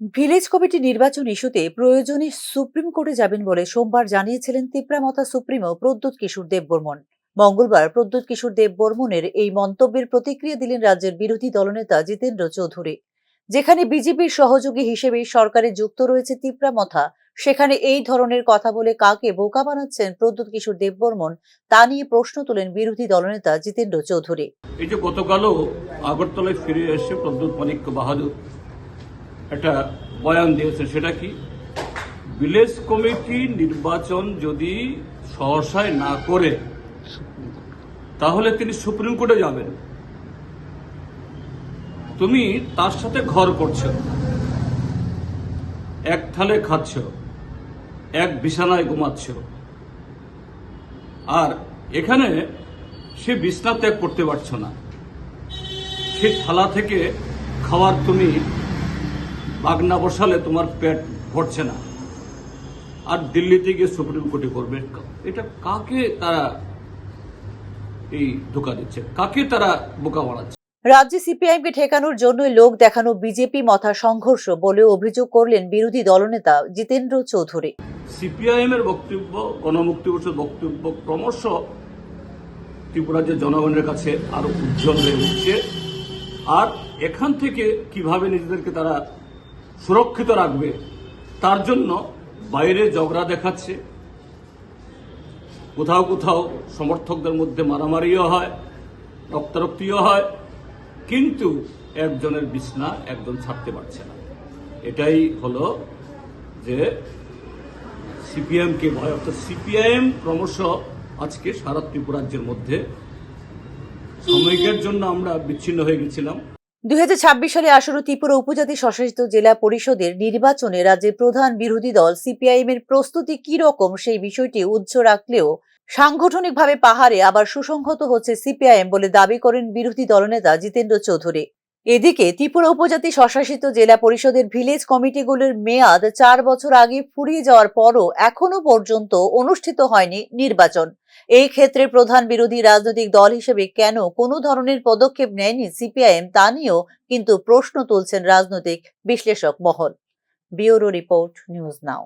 Village committee নির্বাচন ইস্যুতে প্রয়োজনে সুপ্রিম কোর্টে যাবেন বলে সোমবার জানিয়েছিলেন তিপ্রামতা সুপ্রিমো প্রদ্যুৎ কিশোর দেববর্মন। মঙ্গলবার প্রদ্যুৎ কিশোর দেববর্মনের এই মন্তব্যের প্রতিক্রিয়া দিলেন রাজ্যের বিরোধী দলনেতা জিতেন্দ্র চৌধুরী। যেখানে বিজেপির সহযোগী হিসেবে সরকারে যুক্ত রয়েছে তিপ্রামথা সেখানে এই ধরনের কথা বলে কাকে বোকা বানাচ্ছেন প্রদ্যুৎ কিশোর দেববর্মন, তা নিয়ে প্রশ্ন তোলেন বিরোধী দলনেতা জিতেন্দ্র চৌধুরী। এই যে গতকালও আগরতলায় ফিরে এসে প্রদ্যুৎ মানিক্য বাহাদুর একটা বয়ান দিয়েছে সেটা কি? ভিলেজ কমিটি নির্বাচন যদি সহসায় না করে, তাহলে তিনি সুপ্রিম কোর্টে যাবেন। তুমি তার সাথে ঘর করছ, এক থালে খাচ্ছ, এক বিছানায় ঘুমাচ্ছ, আর এখানে সে বিছনা ত্যাগ করতে পারছ না। সে থালা থেকে খাওয়ার তুমি বাগনা বসালে তোমার পেট ভরছে না। আর দিল্লিতে গিয়ে সুপ্রিম কোর্টে করবে এটা কাকে তারা এই ধোকা দিচ্ছে? কাকে তারা বোকা বাড়াচ্ছে রাজ্যে সিপিআইএমকে ঠেকানোর জন্যই লোক দেখানো বিজেপি মথা সংঘর্ষ বলে অভিযোগ করলেন বিরোধী দলনেতা জিতেন্দ্র চৌধুরী। সিপিআইএম এর বক্তব্য গণমুক্তি পরিষদ বক্তব্য ক্রমশ ত্রিপুরার যে জনগণের কাছে আরও উজ্জ্বল হয়ে উঠছে। আর এখান থেকে কীভাবে নিজেদেরকে তারা সুরক্ষিত রাখবে। তার জন্য বাইরে ঝগড়া দেখাচ্ছে। কোথাও কোথাও সমর্থকদের মধ্যে মারামারিও হয় রক্তারক্তিও হয় কিন্তু একজনের বিছনা একজন ছাড়তে পারছে না। এটাই হলো যে সিপিএমকে ভয় অর্থাৎ সিপিআইএম ক্রমশ আজকে সারা ত্রিপুরাজ্যের মধ্যে সাময়িকের জন্য আমরা বিচ্ছিন্ন হয়ে গেছিলাম। দুই হাজার ছাব্বিশ সালে আসন্ন ত্রিপুরা উপজাতি স্বশাসিত জেলা পরিষদের নির্বাচনে রাজ্যের প্রধান বিরোধী দল সিপিআইএম এর প্রস্তুতি কি রকম সেই বিষয়টি উচ্চ রাখলেও সাংগঠনিকভাবে পাহাড়ে আবার সুসংহত হচ্ছে সিপিআইএম বলে দাবি করেন বিরোধী দলনেতা জিতেন্দ্র চৌধুরী। এদিকে ত্রিপুরা উপজাতি স্বশাসিত জেলা পরিষদের ভিলেজ কমিটিগুলোর মেয়াদ চার বছর আগে ফুরিয়ে যাওয়ার পরও এখনও পর্যন্ত অনুষ্ঠিত হয়নি নির্বাচন। এই ক্ষেত্রে প্রধান বিরোধী রাজনৈতিক দল হিসেবে কেন কোনো ধরনের পদক্ষেপ নেয়নি সিপিআইএম তা নিয়েও কিন্তু প্রশ্ন তুলছেন রাজনৈতিক বিশ্লেষক মহল। Bureau report, news now.